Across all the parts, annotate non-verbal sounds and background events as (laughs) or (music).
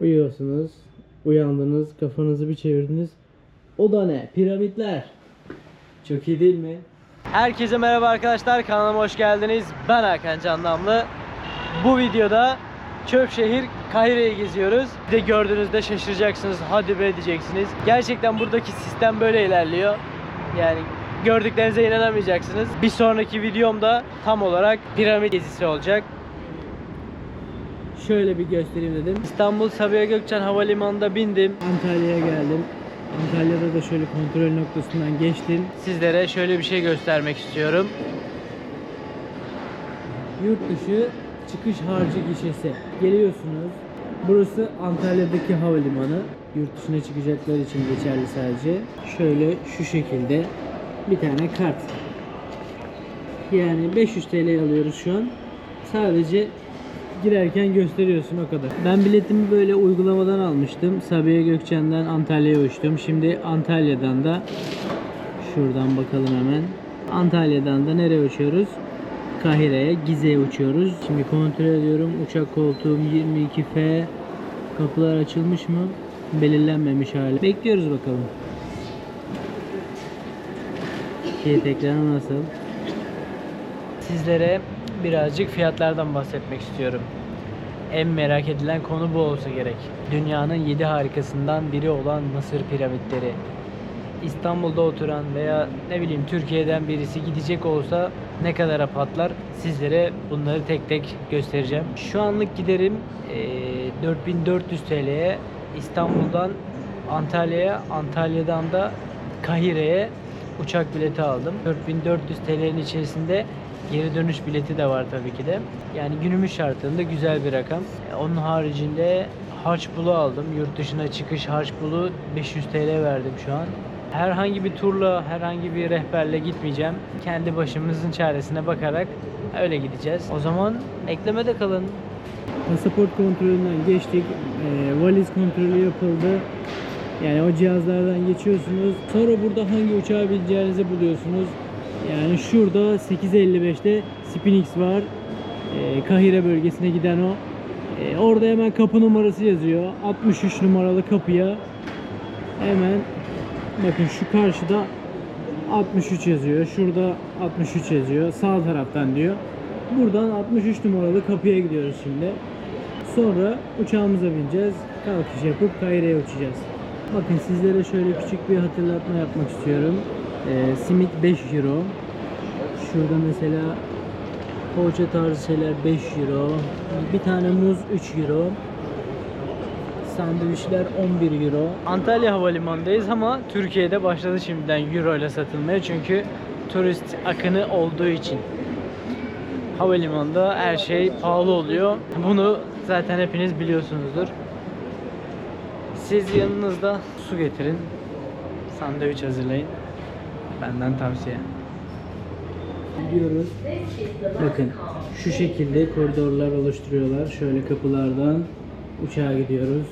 Uyuyorsunuz. Uyandınız. Kafanızı bir çevirdiniz. O da ne? Piramitler. Çok iyi değil mi? Herkese merhaba arkadaşlar. Kanalıma hoş geldiniz. Ben Hakan Candamlı. Bu videoda Çöpşehir Kahire'yi geziyoruz. Bir de gördüğünüzde şaşıracaksınız. Hadi be diyeceksiniz. Gerçekten buradaki sistem böyle ilerliyor. Yani gördüklerinize inanamayacaksınız. Bir sonraki videomda tam olarak piramit gezisi olacak. Şöyle bir göstereyim dedim. İstanbul Sabiha Gökçen Havalimanı'nda bindim. Antalya'ya geldim. Antalya'da da şöyle kontrol noktasından geçtim. Sizlere şöyle bir şey göstermek istiyorum. Yurt dışı çıkış harcı gişesi. Geliyorsunuz. Burası Antalya'daki havalimanı. Yurt dışına çıkacaklar için geçerli sadece. Şöyle şu şekilde bir tane kart. Yani 500 TL alıyoruz şu an. Sadece girerken gösteriyorsun o kadar. Ben biletimi böyle uygulamadan almıştım. Sabiha Gökçen'den Antalya'ya uçtum. Şimdi Antalya'dan da şuradan bakalım hemen. Antalya'dan da nereye uçuyoruz? Kahire'ye, Gize'ye uçuyoruz. Şimdi kontrol ediyorum. Uçak koltuğum 22F. Kapılar açılmış mı? Belirlenmemiş hala. Bekliyoruz bakalım. Fiyat ekranı nasıl? Sizlere birazcık fiyatlardan bahsetmek istiyorum. En merak edilen konu bu olsa gerek. Dünyanın 7 harikasından biri olan Mısır piramitleri. İstanbul'da oturan veya ne bileyim Türkiye'den birisi gidecek olsa ne kadara patlar sizlere bunları tek tek göstereceğim. Şu anlık giderim eee, 4400 TL'ye İstanbul'dan Antalya'ya, Antalya'dan da Kahire'ye uçak bileti aldım. 4400 TL'nin içerisinde geri dönüş bileti de var tabii ki de. Yani günümüz şartlarında güzel bir rakam. E, Onun haricinde harç bulu aldım. Yurt dışına çıkış harç bulu 500 TL verdim şu an. Herhangi bir turla, herhangi bir rehberle gitmeyeceğim. Kendi başımızın çaresine bakarak öyle gideceğiz. O zaman eklemede kalın. Pasaport kontrolünden geçtik. Ee, valiz kontrolü yapıldı. Yani o cihazlardan geçiyorsunuz. Sonra burada hangi uçağa bineceğinizi buluyorsunuz. Yani şurada 8.55'te Spinix var. Ee, Kahire bölgesine giden o. Ee, orada hemen kapı numarası yazıyor. 63 numaralı kapıya hemen bakın şu karşıda 63 yazıyor. Şurada 63 yazıyor. Sağ taraftan diyor. Buradan 63 numaralı kapıya gidiyoruz şimdi. Sonra uçağımıza bineceğiz. Kalkış yapıp Kahire'ye uçacağız. Bakın sizlere şöyle küçük bir hatırlatma yapmak istiyorum. Ee, simit 5 euro. Şurada mesela poğaça tarzı şeyler 5 euro. Bir tane muz 3 euro. Sandviçler 11 euro. Antalya Havalimanı'ndayız ama Türkiye'de başladı şimdiden euro ile satılmaya çünkü turist akını olduğu için. Havalimanında her şey pahalı oluyor. Bunu zaten hepiniz biliyorsunuzdur. Siz yanınızda su getirin. Sandviç hazırlayın. Benden tavsiye. Gidiyoruz. Bakın şu şekilde koridorlar oluşturuyorlar. Şöyle kapılardan uçağa gidiyoruz.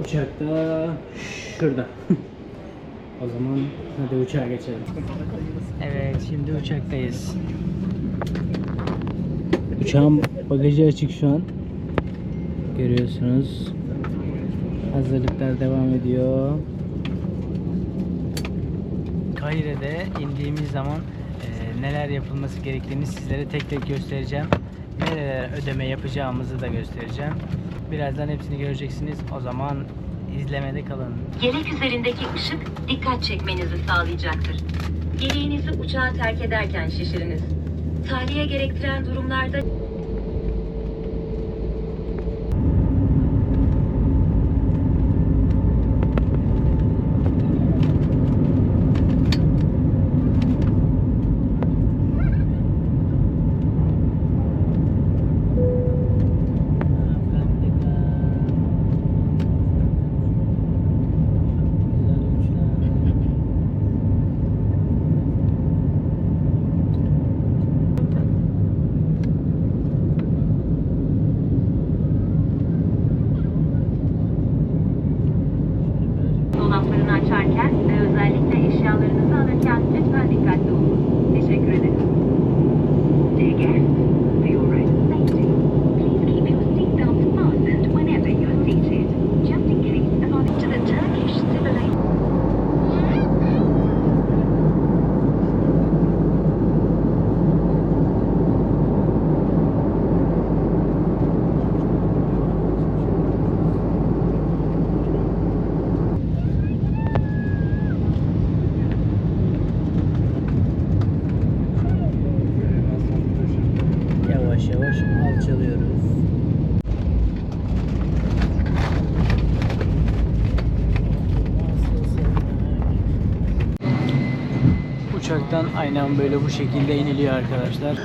Uçakta şurada. (laughs) o zaman hadi uçağa geçelim. Evet şimdi uçaktayız. Uçağın bagajı açık şu an. Görüyorsunuz. Hazırlıklar devam ediyor. Kahire'de indiğimiz zaman e, neler yapılması gerektiğini sizlere tek tek göstereceğim. Nerelere ödeme yapacağımızı da göstereceğim. Birazdan hepsini göreceksiniz. O zaman izlemede kalın. Yelek üzerindeki ışık dikkat çekmenizi sağlayacaktır. Yeleğinizi uçağı terk ederken şişiriniz. Tahliye gerektiren durumlarda Aynen böyle bu şekilde iniliyor arkadaşlar.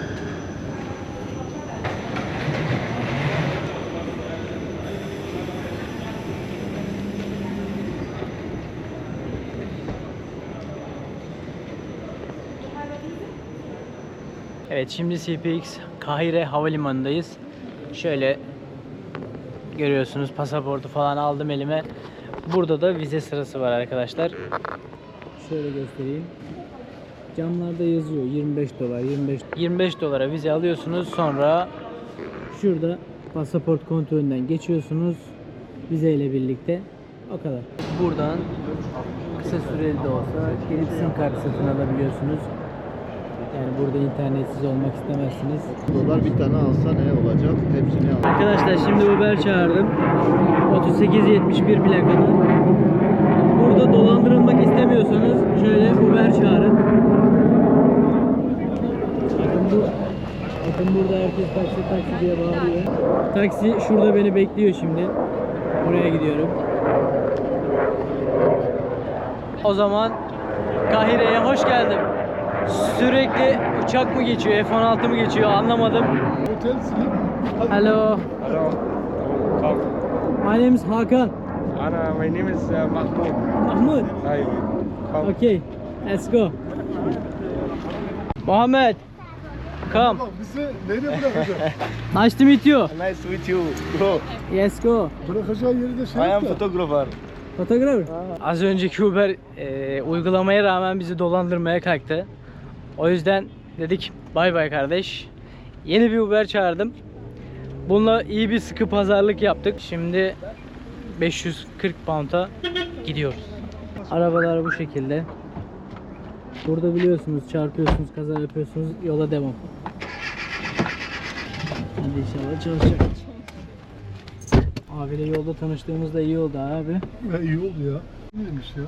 Evet şimdi CPX Kahire Havalimanı'ndayız. Şöyle görüyorsunuz pasaportu falan aldım elime. Burada da vize sırası var arkadaşlar. Şöyle göstereyim. Camlarda yazıyor 25 dolar 25 25 dolara vize alıyorsunuz sonra şurada pasaport kontrolünden geçiyorsunuz vizeyle birlikte o kadar. Buradan kısa süreli de olsa gelip sim kart satın alabiliyorsunuz. Yani burada internetsiz olmak istemezsiniz. Dolar bir tane alsa ne olacak? Hepsini al. Arkadaşlar şimdi Uber çağırdım. 3871 plakalı. Burada dolandırılmak istemiyorsanız şöyle Uber çağırın. Bakın bu Bakın burada herkes taksi taksi diye bağırıyor. Taksi şurada beni bekliyor şimdi. Oraya gidiyorum. O zaman Kahire'ye hoş geldin. Sürekli uçak mı geçiyor, F-16 mı geçiyor anlamadım. Hello. Hello. My name is Hakan. Anna, my name is uh. Mahmud. Hi. Come. Okay, let's go. Muhammed. Come. Bizi nereye bırakacak? (laughs) Nice to meet you. Nice to meet you, bro. Let's go. Bırakacağı yeri de şey I am photographer. Fotoğraf. Az önceki Uber e, uygulamaya rağmen bizi dolandırmaya kalktı. O yüzden dedik bay bay kardeş. Yeni bir Uber çağırdım. Bununla iyi bir sıkı pazarlık yaptık. Şimdi 540 pound'a gidiyoruz. Arabalar bu şekilde. Burada biliyorsunuz çarpıyorsunuz, kaza yapıyorsunuz, yola devam. Hadi inşallah çalışacak. Abiyle yolda tanıştığımızda iyi oldu abi. Ya iyi oldu ya. Neymiş ya?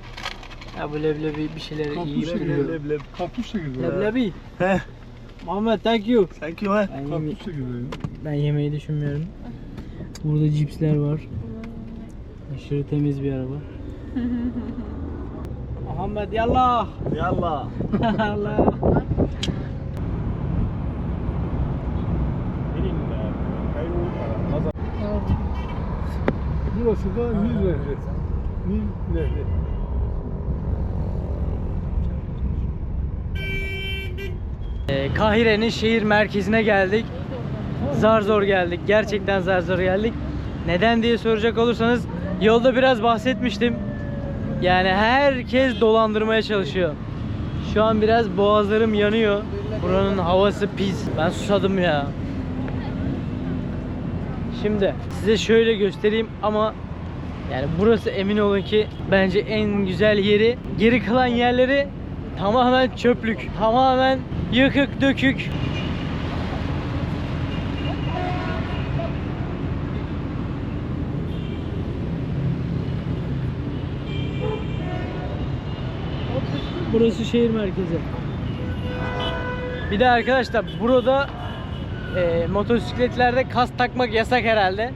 Ya bu leblebi bir şeyler iyi böyle. çekirdeği. Kampüs çekirdeği. Leblebi. Muhammed thank you. Thank you, man. Ben, yeme- Kampüs çekirdeği. ben yemeyi düşünmüyorum. Burada cipsler var. Aşırı temiz bir araba. (laughs) Muhammed yallah. Yallah. (laughs) Allah. (laughs) Burası da Nil Nehri. Nil Nehri. Ee, Kahire'nin şehir merkezine geldik. Zar zor geldik. Gerçekten zar zor geldik. Neden diye soracak olursanız yolda biraz bahsetmiştim. Yani herkes dolandırmaya çalışıyor. Şu an biraz boğazlarım yanıyor. Buranın havası pis. Ben susadım ya. Şimdi size şöyle göstereyim ama yani burası emin olun ki bence en güzel yeri. Geri kalan yerleri tamamen çöplük. Tamamen yıkık dökük. Burası şehir merkezi. Bir de arkadaşlar burada e, motosikletlerde kas takmak yasak herhalde.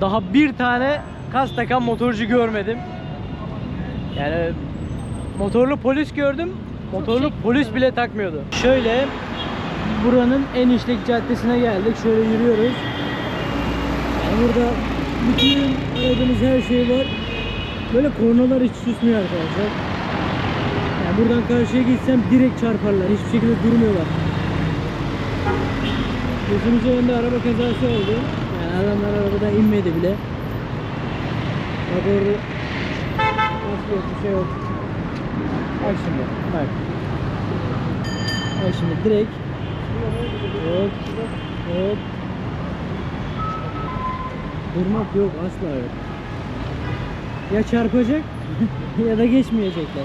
Daha bir tane kas takan motorcu görmedim. Yani motorlu polis gördüm. Motorlu polis bile takmıyordu. Şöyle buranın en işlek caddesine geldik. Şöyle yürüyoruz. Yani burada bütün aradığınız her şey var. Böyle kornalar hiç susmuyor arkadaşlar. Yani buradan karşıya gitsem direkt çarparlar. Hiçbir şekilde durmuyorlar. Gözümüzün önünde araba kazası oldu. Yani adamlar arabadan inmedi bile. Orada Nasıl yok bir şey yok. Bak şimdi bak. Bak şimdi direkt hop hop Durmak yok asla yok. Ya çarpacak (laughs) ya da geçmeyecekler.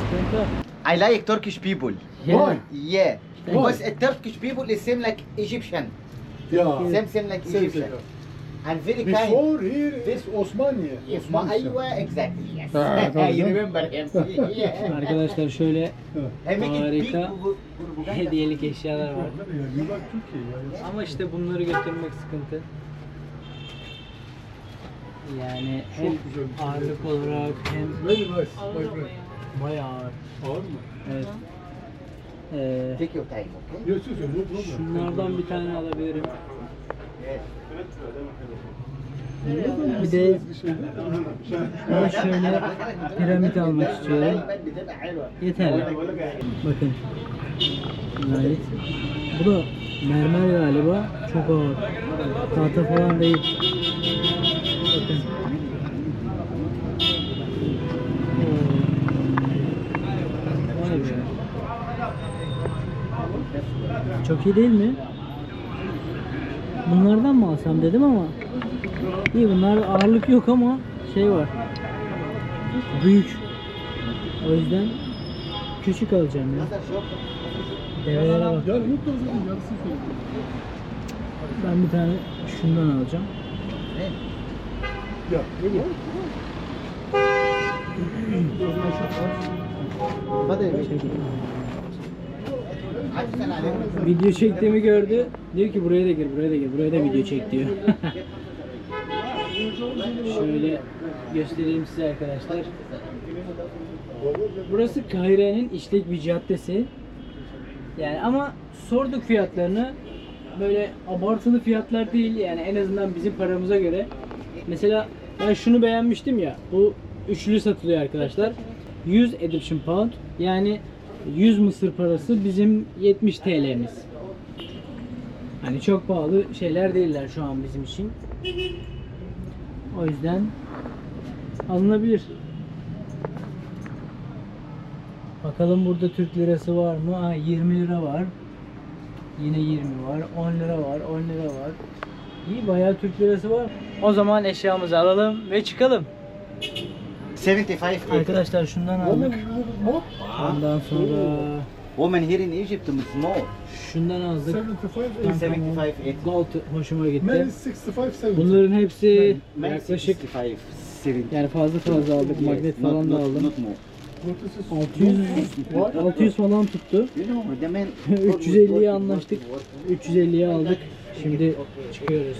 Sıkıntı. I like Turkish people. Yeah. Yeah. Because Turkish people is same like Egyptian. Ya. Same same like Same, Egyptian. And very kind. Before here is Osmaniye. Yes, ma aywa, exactly. Yes. Ah, canım. remember him. yeah. Arkadaşlar şöyle I Harika. hediyelik eşyalar var. Ama işte bunları götürmek sıkıntı. Yani hem şey. ağırlık olarak hem Very nice, my friend. Bayağı ağır. Ağır mı? Evet. Ee, Take your time, okay? Yes, yes, yes, no problem. şunlardan bir tane alabilirim. Yes. Bir de ben şöyle piramit almak istiyorum. Yeterli. Bakın. Gayet. Bu da mermer galiba. Çok ağır. Tahta falan değil. Bakın. Çok iyi değil mi? Bunlardan mı alsam dedim ama iyi bunlar ağırlık yok ama şey var. Büyük. O yüzden küçük alacağım ya. Develere bak. Ben bir tane şundan alacağım. Ya, ne şey diyor? Video çektiğimi gördü. Diyor ki buraya da gir, buraya da gir, buraya da video çek diyor. (laughs) Şöyle göstereyim size arkadaşlar. Burası Kahire'nin işlek bir caddesi. Yani ama sorduk fiyatlarını. Böyle abartılı fiyatlar değil yani en azından bizim paramıza göre. Mesela ben şunu beğenmiştim ya. Bu üçlü satılıyor arkadaşlar. 100 Egyptian Pound yani 100 Mısır parası bizim 70 TL'miz. Hani çok pahalı şeyler değiller şu an bizim için. O yüzden alınabilir. Bakalım burada Türk lirası var mı? Ha 20 lira var. Yine 20 var. 10 lira var. 10 lira var. İyi bayağı Türk lirası var. O zaman eşyamızı alalım ve çıkalım. 75 Arkadaşlar şundan aldık. Ondan sonra woman here in Egypt is more şundan aldık. 75, 80. 75 80 Gold hoşuma Man gitti. is 65, 70. Bunların hepsi Man yaklaşık 65 70 yani fazla fazla aldık. Magnet Not- falan da not- aldım. not more. What is this? 600 600 falan tuttu. You know, the man 350'ye (laughs) anlaştık. 350'ye aldık. Şimdi çıkıyoruz.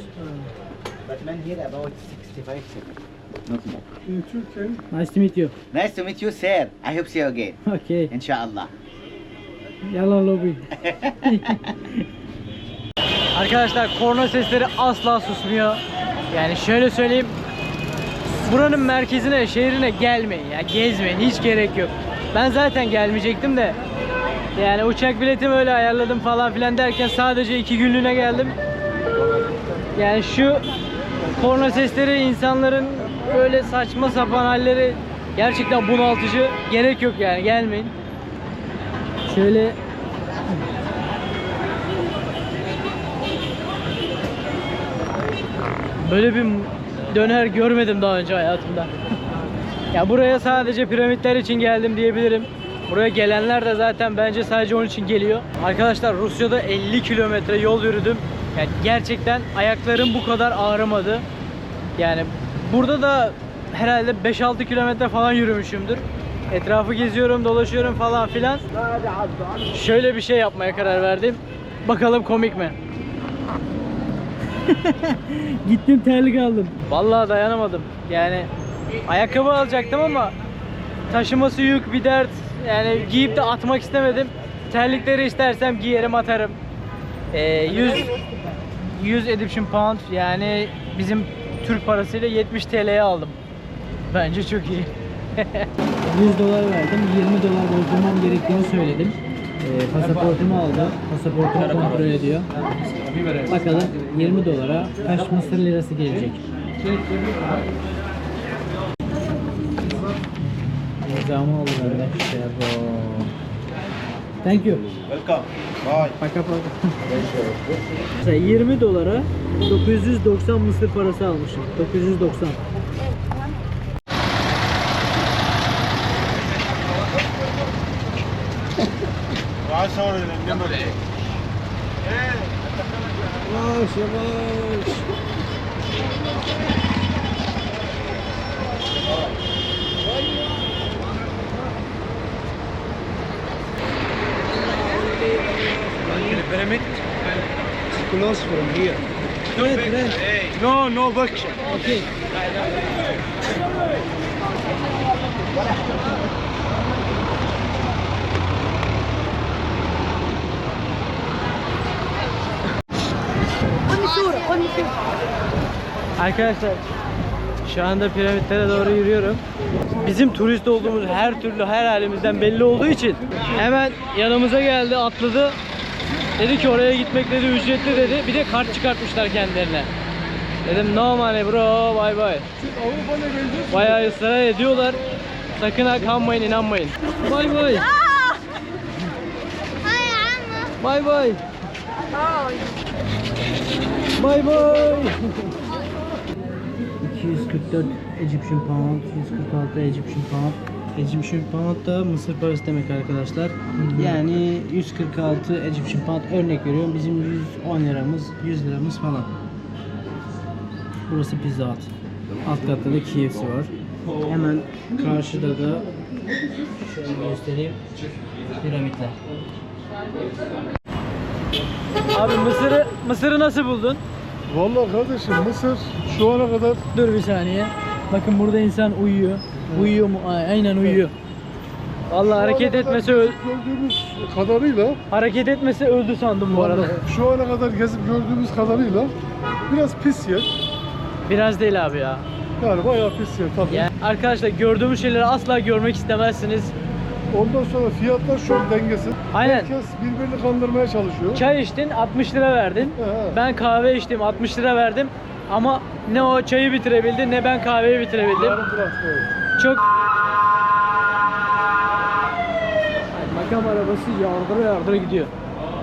But man here about 65 not more. In Turkey, Nice to meet you. Nice to meet you, sir. I hope see you again. Okay. Inshallah. Yalla lobi. (laughs) Arkadaşlar korna sesleri asla susmuyor. Yani şöyle söyleyeyim. Buranın merkezine, şehrine gelmeyin ya. Gezmeyin. Hiç gerek yok. Ben zaten gelmeyecektim de. Yani uçak biletimi öyle ayarladım falan filan derken sadece iki günlüğüne geldim. Yani şu korna sesleri insanların böyle saçma sapan halleri gerçekten bunaltıcı. Gerek yok yani gelmeyin. Şöyle Böyle bir döner görmedim daha önce hayatımda. (laughs) ya buraya sadece piramitler için geldim diyebilirim. Buraya gelenler de zaten bence sadece onun için geliyor. Arkadaşlar Rusya'da 50 kilometre yol yürüdüm. Yani gerçekten ayaklarım bu kadar ağrımadı. Yani burada da herhalde 5-6 kilometre falan yürümüşümdür. Etrafı geziyorum, dolaşıyorum falan filan. Şöyle bir şey yapmaya karar verdim. Bakalım komik mi? (laughs) Gittim terlik aldım. Vallahi dayanamadım. Yani ayakkabı alacaktım ama taşıması yük bir dert. Yani giyip de atmak istemedim. Terlikleri istersem giyerim atarım. Ee, 100 100 Egyptian Pound yani bizim Türk parasıyla 70 TL'ye aldım. Bence çok iyi. (laughs) 100 dolar verdim. 20 dolar doldurmam gerektiğini söyledim. Ee, pasaportumu aldı. Pasaportumu kontrol ediyor. Bakalım 20 dolara kaç Mısır lirası gelecek. Aldı benden. İşte bu. Thank you. Welcome. Bye. Paka paka. Mesela 20 dolara 990 Mısır parası almışım. 990. Yavaş yavaş. Permit? Close from here. No, no, no picture. Okay. Arkadaşlar şu anda piramitlere doğru yürüyorum. Bizim turist olduğumuz her türlü her halimizden belli olduğu için hemen yanımıza geldi atladı. Dedi ki oraya gitmek dedi ücretli dedi. Bir de kart çıkartmışlar kendilerine. Dedim no money bro bye bye. Bayağı ısrar ediyorlar. Sakın ha kanmayın inanmayın. Bye bye. Bye bye. Bye bye. 244 Egyptian pound, 246 Egyptian pound. Egyptian pound da Mısır parası demek arkadaşlar. Yani 146 Egyptian pound örnek veriyorum. Bizim 110 liramız, 100 liramız falan. Burası Pizza Hut. Alt katta da KFC var. Hemen karşıda da şöyle göstereyim. Piramitler. Abi Mısır'ı Mısır'ı nasıl buldun? Vallahi kardeşim Mısır şu ana kadar Dur bir saniye. Bakın burada insan uyuyor. Uyuyor mu? Ay- Aynen uyuyor. Vallahi hareket etmese öl- gördüğümüz kadarıyla hareket etmese öldü sandım bu arada. şu ana kadar gezip gördüğümüz kadarıyla biraz pis yer. Biraz değil abi ya. Yani bayağı pis yer tabii. Yani arkadaşlar gördüğümüz şeyleri asla görmek istemezsiniz. Ondan sonra fiyatlar çok dengesiz. Aynen. Herkes birbirini kandırmaya çalışıyor. Çay içtin 60 lira verdin. He. Ben kahve içtim 60 lira verdim. Ama ne o çayı bitirebildi ne ben kahveyi bitirebildim. Yarım evet. Çok Makam arabası yardıra yardıra gidiyor.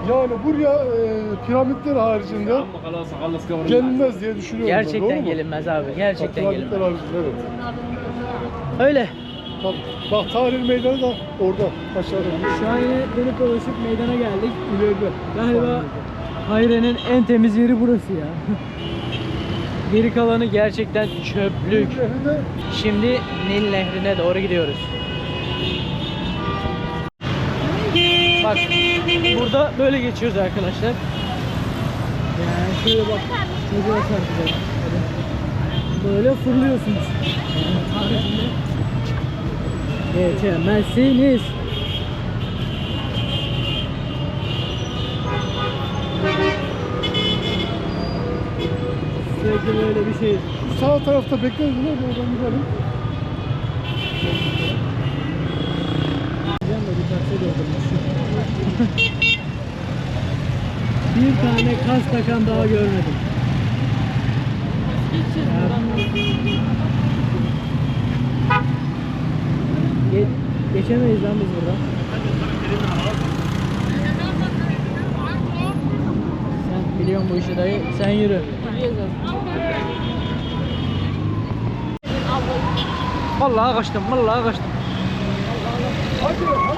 Yani buraya e, piramitler haricinde gelinmez diye düşünüyorum. ben, Gerçekten mu? gelinmez abi. Bak, Gerçekten Piramitler gelinmez. haricinde evet. Öyle. Tabii. Bak Tahrir Meydanı da orada aşağıda. Şu an yine dönüp dolaşıp meydana geldik. Galiba Hayre'nin en temiz yeri burası ya. (laughs) Geri kalanı gerçekten çöplük. Şimdi Nil Nehri'ne doğru gidiyoruz. Bak burada böyle geçiyoruz arkadaşlar. Yani şöyle bak. Çocuğa çarpacak. Böyle fırlıyorsunuz. Geçemezsiniz. Sürekli böyle bir şey. şu sağ tarafta bekleriz değil mi? Oradan gidelim. De bir taksi doldurmuş. bir tane kas takan daha görmedim. Ge geçemeyiz lan biz buradan. Sen biliyorsun bu işi dayı. Sen yürü. Vallahi kaçtım, vallahi kaçtım.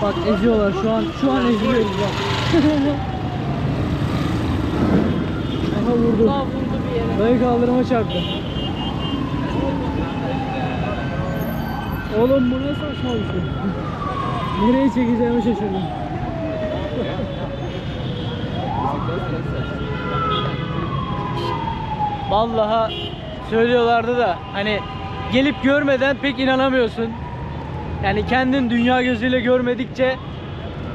Bak eziyorlar şu an, şu an eziliyoruz bak. (laughs) Aha vurdu. Dayı kaldırıma çarptı. Oğlum bu ne saçma bir şey. Nereye çekeceğimi şaşırdım. Vallahi söylüyorlardı da hani gelip görmeden pek inanamıyorsun. Yani kendin dünya gözüyle görmedikçe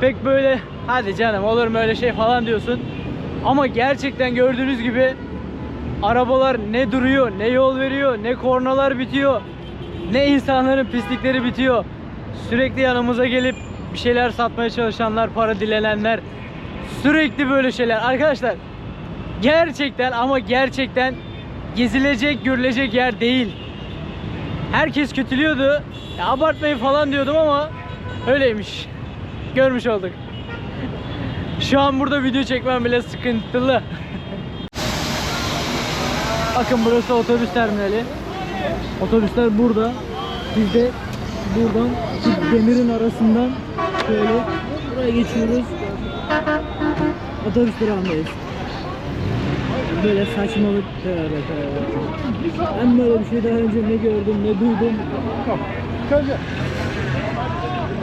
pek böyle hadi canım olur mu öyle şey falan diyorsun. Ama gerçekten gördüğünüz gibi arabalar ne duruyor, ne yol veriyor, ne kornalar bitiyor, ne insanların pislikleri bitiyor. Sürekli yanımıza gelip bir şeyler satmaya çalışanlar, para dilenenler, sürekli böyle şeyler. Arkadaşlar gerçekten ama gerçekten gezilecek, görülecek yer değil. Herkes kötülüyordu. Ya abartmayın falan diyordum ama öyleymiş. Görmüş olduk. Şu an burada video çekmem bile sıkıntılı. (laughs) Bakın burası otobüs terminali. Otobüsler burada. Biz de buradan demirin arasından şöyle buraya geçiyoruz. Otobüs durağındayız. Böyle saçmalık. Tövbe tövbe. Ben böyle bir şey daha önce ne gördüm ne duydum.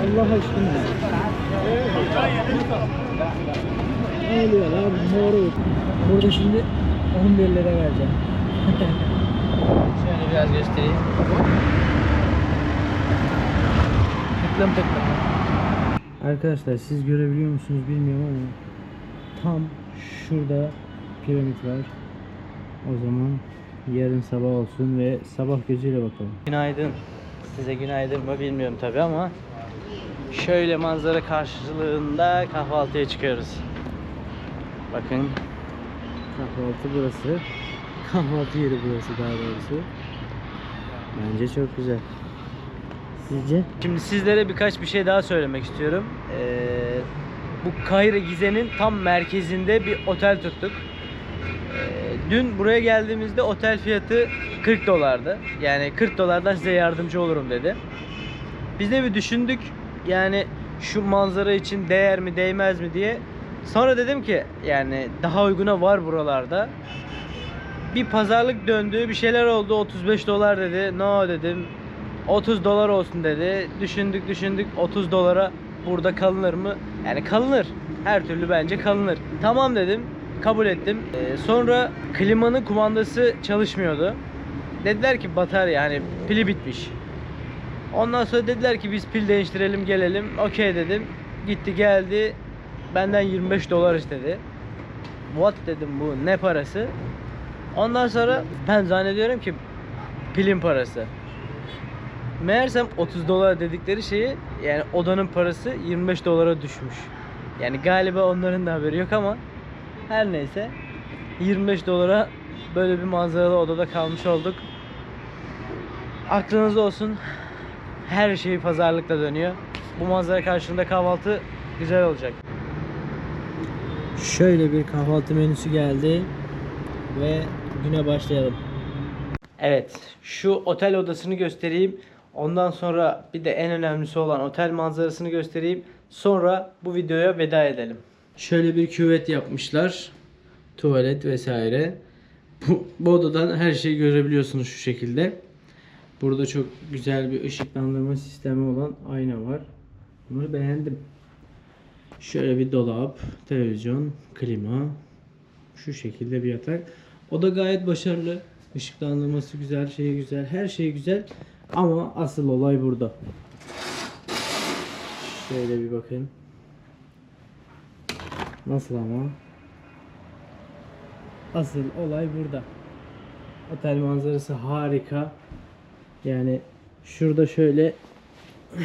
Allah aşkına. Ne oluyor lan moruk? Burada şimdi 11 lira vereceğim. (laughs) Şöyle biraz göstereyim. Tıklım tıklım. Arkadaşlar siz görebiliyor musunuz bilmiyorum ama tam şurada piramit var. O zaman yarın sabah olsun ve sabah gözüyle bakalım. Günaydın. Size günaydın mı bilmiyorum tabi ama şöyle manzara karşılığında kahvaltıya çıkıyoruz. Bakın kahvaltı burası. (laughs) Kahvaltı yeri burası daha doğrusu. Bence çok güzel. Sizce? Şimdi sizlere birkaç bir şey daha söylemek istiyorum. Ee, bu Kahire Gize'nin tam merkezinde bir otel tuttuk. Ee, dün buraya geldiğimizde otel fiyatı 40 dolardı. Yani 40 dolardan size yardımcı olurum dedi. Biz de bir düşündük yani şu manzara için değer mi değmez mi diye. Sonra dedim ki yani daha uyguna var buralarda. Bir pazarlık döndü, bir şeyler oldu. 35 dolar dedi. No dedim. 30 dolar olsun dedi. Düşündük düşündük 30 dolara burada kalınır mı? Yani kalınır. Her türlü bence kalınır. Tamam dedim. Kabul ettim. Ee, sonra klimanın kumandası çalışmıyordu. Dediler ki batarya hani pili bitmiş. Ondan sonra dediler ki biz pil değiştirelim gelelim. Okey dedim. Gitti geldi. Benden 25 dolar istedi. What dedim bu ne parası? Ondan sonra ben zannediyorum ki pilin parası. Meğersem 30 dolar dedikleri şeyi yani odanın parası 25 dolara düşmüş. Yani galiba onların da haberi yok ama her neyse 25 dolara böyle bir manzaralı odada kalmış olduk. Aklınızda olsun. Her şey pazarlıkla dönüyor. Bu manzara karşılığında kahvaltı güzel olacak. Şöyle bir kahvaltı menüsü geldi ve güne başlayalım. Evet, şu otel odasını göstereyim. Ondan sonra bir de en önemlisi olan otel manzarasını göstereyim. Sonra bu videoya veda edelim. Şöyle bir küvet yapmışlar. Tuvalet vesaire. Bu, bu odadan her şeyi görebiliyorsunuz şu şekilde. Burada çok güzel bir ışıklandırma sistemi olan ayna var. Bunu beğendim. Şöyle bir dolap, televizyon, klima. Şu şekilde bir yatak. O da gayet başarılı. Işıklandırması güzel, şeyi güzel, her şey güzel. Ama asıl olay burada. Şöyle bir bakın. Nasıl ama? Asıl olay burada. Otel manzarası harika. Yani şurada şöyle (sighs)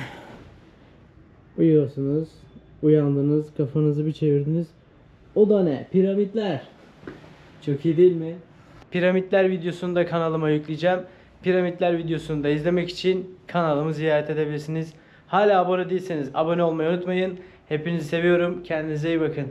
uyuyorsunuz. Uyandınız, kafanızı bir çevirdiniz. O da ne? Piramitler. Çok iyi değil mi? Piramitler videosunu da kanalıma yükleyeceğim. Piramitler videosunu da izlemek için kanalımı ziyaret edebilirsiniz. Hala abone değilseniz abone olmayı unutmayın. Hepinizi seviyorum. Kendinize iyi bakın.